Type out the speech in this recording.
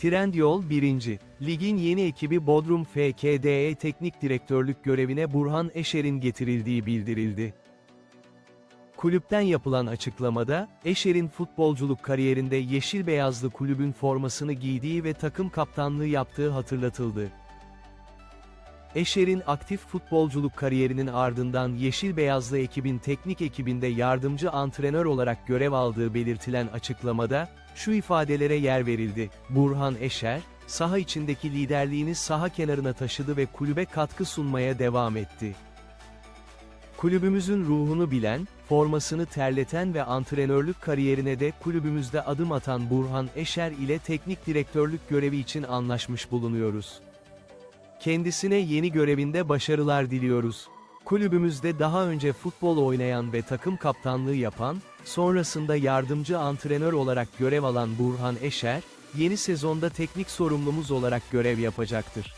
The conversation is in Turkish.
Trendyol 1. Ligin yeni ekibi Bodrum FKDE Teknik Direktörlük görevine Burhan Eşer'in getirildiği bildirildi. Kulüpten yapılan açıklamada, Eşer'in futbolculuk kariyerinde yeşil beyazlı kulübün formasını giydiği ve takım kaptanlığı yaptığı hatırlatıldı. Eşer'in aktif futbolculuk kariyerinin ardından Yeşil Beyazlı ekibin teknik ekibinde yardımcı antrenör olarak görev aldığı belirtilen açıklamada, şu ifadelere yer verildi. Burhan Eşer, saha içindeki liderliğini saha kenarına taşıdı ve kulübe katkı sunmaya devam etti. Kulübümüzün ruhunu bilen, formasını terleten ve antrenörlük kariyerine de kulübümüzde adım atan Burhan Eşer ile teknik direktörlük görevi için anlaşmış bulunuyoruz. Kendisine yeni görevinde başarılar diliyoruz. Kulübümüzde daha önce futbol oynayan ve takım kaptanlığı yapan, sonrasında yardımcı antrenör olarak görev alan Burhan Eşer, yeni sezonda teknik sorumlumuz olarak görev yapacaktır.